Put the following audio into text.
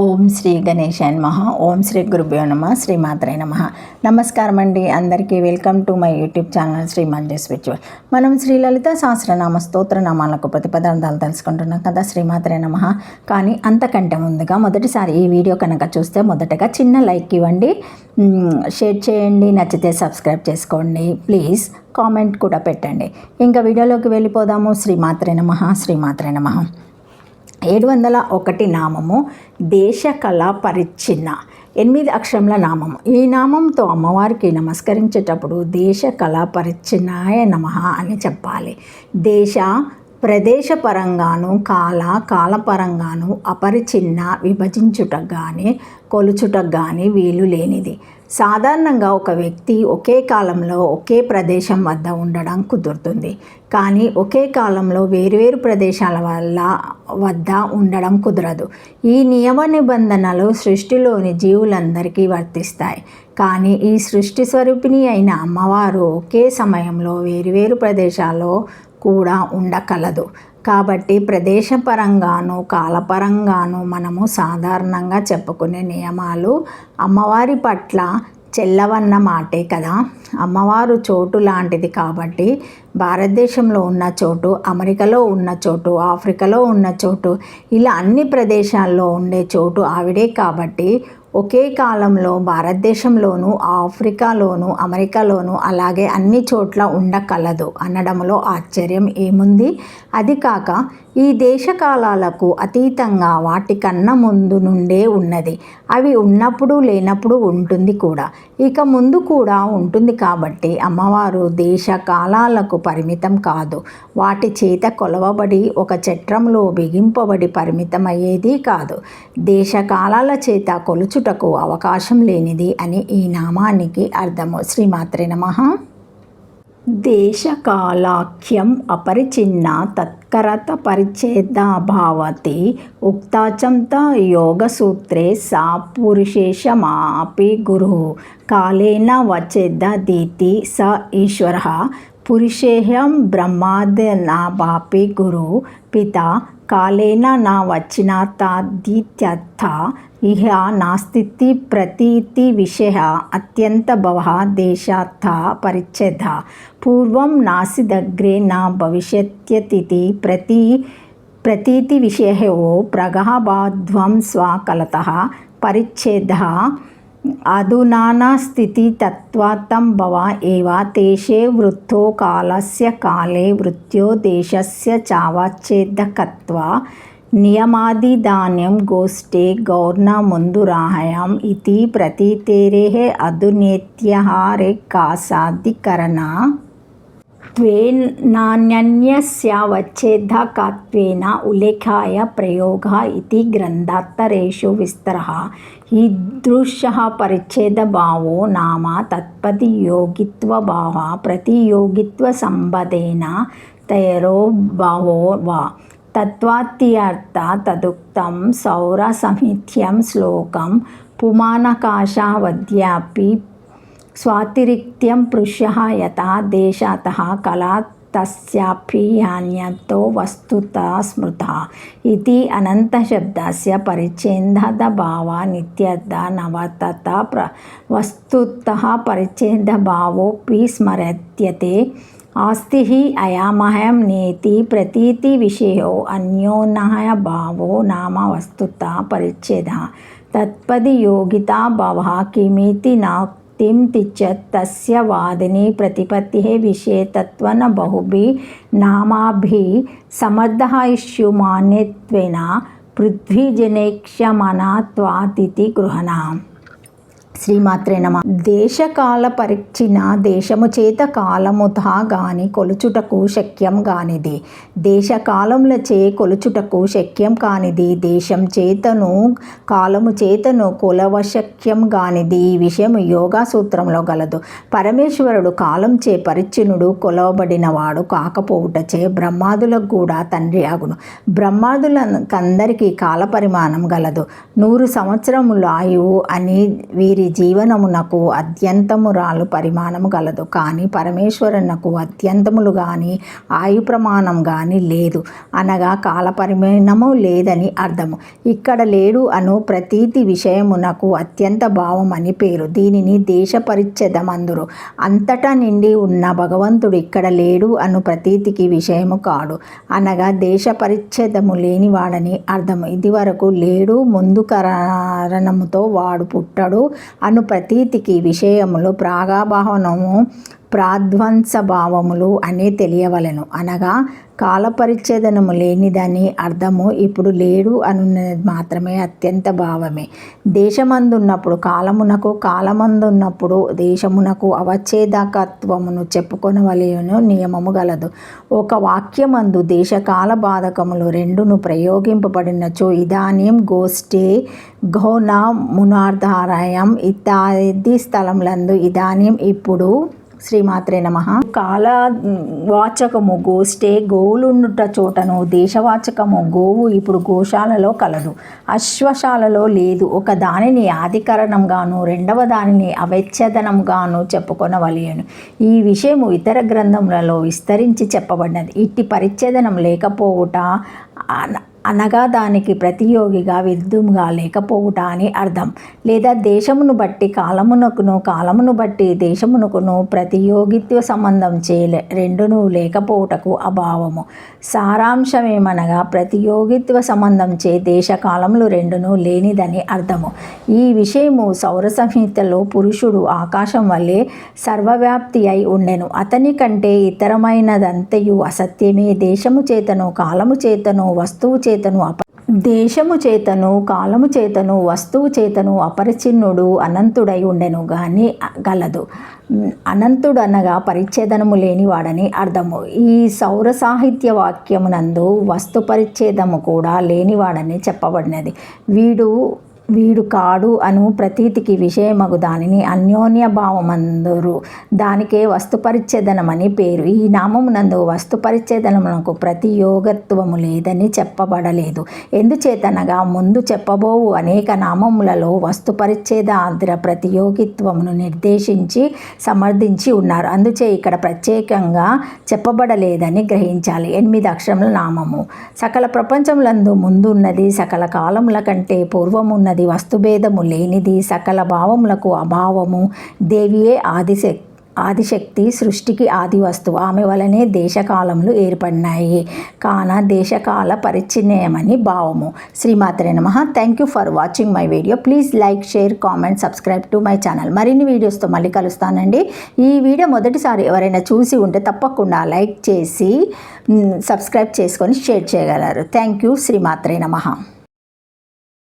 ఓం శ్రీ గణేశాయన్ మహ ఓం శ్రీ గురుభ్యో నమ. శ్రీమాత్రే నమ. నమస్కారం అండి. అందరికీ welcome to my YouTube channel Shri Manju visual మనం శ్రీ లలిత సహస్రనామ స్తోత్రనామాలకు ప్రతిపదార్థాలు తెలుసుకుంటున్నాం కదా శ్రీమాత్రే నమ. కానీ అంతకంటే ముందుగా మొదటిసారి ఈ వీడియో కనుక చూస్తే మొదటగా చిన్న లైక్ ఇవ్వండి. షేర్ చేయండి. నచ్చితే సబ్స్క్రైబ్ చేసుకోండి. ప్లీజ్ కామెంట్ కూడా పెట్టండి. ఇంకా వీడియోలోకి వెళ్ళిపోదాము. శ్రీమాత్రే నమ. శ్రీమాత్రే నమ. ఏడు వందల ఒకటి నామము దేశ కళా పరిచ్ఛిన్న. ఎనిమిది అక్షరముల నామము. ఈ నామంతో అమ్మవారికి నమస్కరించేటప్పుడు దేశ కళ పరిచ్ఛిన్నాయ నమ అని చెప్పాలి. దేశ ప్రదేశపరంగాను కాల కాలపరంగాను అపరిచిన్న విభజించుటకు కానీ కొలుచుటకు కానీ వీలు లేనిది. సాధారణంగా ఒక వ్యక్తి ఒకే కాలంలో ఒకే ప్రదేశం వద్ద ఉండడం కుదురుతుంది. కానీ ఒకే కాలంలో వేరువేరు ప్రదేశాల వల్ల వద్ద ఉండడం కుదరదు. ఈ నియమ నిబంధనలు సృష్టిలోని జీవులందరికీ వర్తిస్తాయి. కానీ ఈ సృష్టి స్వరూపిణి అయిన అమ్మవారు ఒకే సమయంలో వేరువేరు ప్రదేశాల్లో కూడా ఉండకలదు. కాబట్టి ప్రదేశపరంగాను కాలపరంగాను మనము సాధారణంగా చెప్పుకునే నియమాలు అమ్మవారి పట్ల చెల్లవన్న మాటే కదా. అమ్మవారు చోటు లాంటిది కాబట్టి భారతదేశంలో ఉన్న చోటు అమెరికాలో ఉన్న చోటు ఆఫ్రికాలో ఉన్న చోటు ఇలా అన్ని ప్రదేశాల్లో ఉండే చోటు ఆవిడే కాబట్టి ఒకే కాలంలో భారతదేశంలోను ఆఫ్రికాలోను అమెరికాలోను అలాగే అన్ని చోట్ల ఉండకలదు. అనడంలో ఆశ్చర్యం ఏముంది? అది కాక ఈ దేశకాలాలకు అతీతంగా వాటికన్నా ముందు నుండే ఉన్నది. అవి ఉన్నప్పుడు లేనప్పుడు ఉంటుంది కూడా. ఇక ముందు కూడా ఉంటుంది కాబట్టి అమ్మవారు దేశ కాలాలకు పరిమితం కాదు. వాటి చేత కొలవబడి ఒక చట్రంలో బిగింపబడి పరిమితమయ్యేది కాదు. దేశకాలాల చేత కొలుచుటకు అవకాశం లేనిది అని ఈ నామానికి అర్థము. శ్రీమాత్రే నమః. దేశకాలాఖ్యం అపరిచిన్న తత్కరత పరిచ్ఛేదాభావతి ఉక్తాచంత యోగసూత్రే సా పురుషేషమాపి గురు. కాలేన వచ్చేద్దీతి స ఈశ్వర పురుషేహం బ్రహ్మాదనాపాపి గురు. పిత కాలేన నా వచ్చిన తాదిత్యర్థ ఇహ నాస్తితి ప్రతీతి విషయ అత్యంత భవ దేశార్థ పరిచ్ఛేద పూర్వం నాసిదగ్రే నా భవిష్యత్యతిథి ప్రతి ప్రతీతి విషయో ప్రగహబాధ్వం స్వాకలత పరిచ్ఛేద అధునానా స్థితి తత్వాత్తం భవ ఏవ తేషే వృద్ధో కాలస్య కాలే వృత్యో దేశస్య చావచ్ఛేదకత్వ నియమాదిదాన్యం గోష్ఠే గౌర్ణ ముందురాహయం ఇది ప్రతీతేరే అధునేత్యహారే కాసాధికరణ त्वेनान्यस्यावच्छेदकत्वेन उल्लेखाय प्रयोगः इति ग्रन्थान्तरेषु विस्तरः ईदृशः परिच्छेदभावो नाम तत्पदियोगित्वभावः प्रतियोगित्वसम्बधेन तयोर्भावो वा तत्त्वात्यर्थ तदुक्तं सौरसमिथ्यं श्लोकं पुमानकाशावद्यापि స్వాతిరిక్త్యం పృష్యత దేశాత కళా తస్యాభియాన్యతో వస్తుత స్మృత ఇది అనంతశబ్దస్య పరిచ్ఛేదభావ నిత్యద నవతత ప్ర వస్తుత పరిచ్ఛేదభావోపి స్మరత్యతే ఆస్తి అయామహం నేతి ప్రతీతి విషయో అన్యోన్య భావో నామ వస్తుత పరిచ్ఛేద తత్పది యోగితా భవ కిమితి నా तिच्छत् तस्य वादिनी प्रतिपत्तिः विषये तत्त्वन बहुभिः नामाभिः समर्थः इष्युमान्यत्वेन पृथ्वीजनेक्षमनात्वातिथि गृहणाम्। శ్రీమాత్రే నమ. దేశకాల పరీక్షిన దేశము చేత కాలముతా గాని కొలుచుటకు శక్యం కానిది. దేశకాలములచే కొలుచుటకు శక్యం కానిది. దేశం చేతను కాలము చేతను కొలవశక్యం కానిది. ఈ విషయం యోగా సూత్రంలో గలదు. పరమేశ్వరుడు కాలంచే చే కొలవబడినవాడు కాకపోవుటచే బ్రహ్మాదులకు కూడా తండ్రి అగును బ్రహ్మాదులకందరికీ కాల పరిమాణం గలదు. నూరు సంవత్సరములు ఆయువు అని వీరి జీవనమునకు అత్యంతము రాలు పరిమాణము గలదు. కానీ పరమేశ్వరునకు అత్యంతములు కానీ ఆయు ప్రమాణం కానీ లేదు. అనగా కాల పరిమాణము లేదని అర్థము. ఇక్కడ లేడు అను ప్రతీతి విషయమునకు అత్యంత భావం అని పేరు. దీనిని దేశ పరిచ్ఛేదమందురు. అంతటా నిండి ఉన్న భగవంతుడు ఇక్కడ లేడు అను ప్రతీతికి విషయము కాడు. అనగా దేశ పరిచ్ఛేదము లేనివాడని అర్థము. ఇది వరకు లేడు ముందు కారణముతో వాడు పుట్టడు అను ప్రతీతికి విషయములు ప్రాగాభావనము ప్రాధ్వంస భావములు అనే తెలియవలెను. అనగా కాలపరిచ్ఛేదనము లేనిదని అర్థము ఇప్పుడు లేడు అనున్నది మాత్రమే అత్యంత భావమే. దేశమందున్నప్పుడు కాలమునకు కాలమందున్నప్పుడు దేశమునకు అవచ్ఛేదకత్వమును చెప్పుకొనవలెను నియమము గలదు. ఒక వాక్యమందు దేశకాల బాధకములు రెండును ప్రయోగింపబడినచో ఇదానీం గోష్ఠే ఘోన మునార్ధారాయం ఇత్యాది స్థలములందు ఇదానీం ఇప్పుడు శ్రీమాత్రే నమ. కాల వాచకము గోష్ఠే గోవులుండుట చోటను దేశవాచకము గోవు ఇప్పుడు గోశాలలో కలదు. అశ్వశాలలో లేదు. ఒక దానిని ఆదికరణంగాను రెండవ దానిని అవచ్ఛేదనంగాను చెప్పుకొనవలయను ఈ విషయము ఇతర గ్రంథములలో విస్తరించి చెప్పబడినది. ఇట్టి పరిచ్ఛేదనం లేకపోవుట అన- అనగా దానికి ప్రతియోగిగా విరుద్ధంగా లేకపోవుట అని అర్థం. లేదా దేశమును బట్టి కాలమునకును కాలమును బట్టి దేశమునకును ప్రతియోగిత్వ సంబంధం చే రెండును లేకపోవుటకు అభావము. సారాంశమేమనగా ప్రతియోగిత్వ సంబంధం చే దేశ కాలములు రెండును లేనిదని అర్థము. ఈ విషయము సౌర సంహితలో పురుషుడు ఆకాశం వల్లే సర్వవ్యాప్తి అయి ఉండెను. అతని కంటే ఇతరమైనదంతయు అసత్యమే. దేశము చేతను కాలము చేతను వస్తువు చేతను అప దేశము చేతను కాలము చేతను వస్తువు చేతను అపరిచిన్నుడు అనంతుడై ఉండెను గాని గలదు. అనంతుడు అనగా పరిచ్ఛేదనము లేనివాడని అర్థము. ఈ సౌర సాహిత్య వాక్యమునందు వస్తు పరిచ్ఛేదము కూడా లేనివాడని చెప్పబడినది. వీడు వీడు కాడు అను ప్రతీతికి విషయమగు దానిని అన్యోన్య భావమందురు. దానికే వస్తుపరిచ్ఛేదనమని పేరు. ఈ నామమునందు వస్తు పరిచ్ఛేదనమునకు ప్రతి యోగత్వము లేదని చెప్పబడలేదు. ఎందుచేతనగా ముందు చెప్పబోవు అనేక నామములలో వస్తు ఆంధ్ర ప్రతియోగిత్వమును నిర్దేశించి సమర్థించి ఉన్నారు. అందుచే ఇక్కడ ప్రత్యేకంగా చెప్పబడలేదని గ్రహించాలి. ఎనిమిది అక్షరముల నామము. సకల ప్రపంచములందు ముందున్నది సకల కాలముల కంటే పూర్వమున్నది వస్తుభేదము లేనిది సకల భావములకు అభావము. దేవియే ఆదిశక్తి ఆదిశక్తి సృష్టికి ఆది వస్తువు ఆమె వలనే దేశకాలములు ఏర్పడినాయి. కాన దేశకాల పరిచ్ఛిన్నయమని భావము. శ్రీమాత్రే నమ. Thank you for watching my video please like share comment subscribe to my channel మరిన్ని వీడియోస్తో మళ్ళీ కలుస్తానండి. ఈ వీడియో మొదటిసారి ఎవరైనా చూసి ఉంటే తప్పకుండా లైక్ చేసి సబ్స్క్రైబ్ చేసుకొని షేర్ చేయగలరు. థ్యాంక్ యూ శ్రీమాత్రే నమ.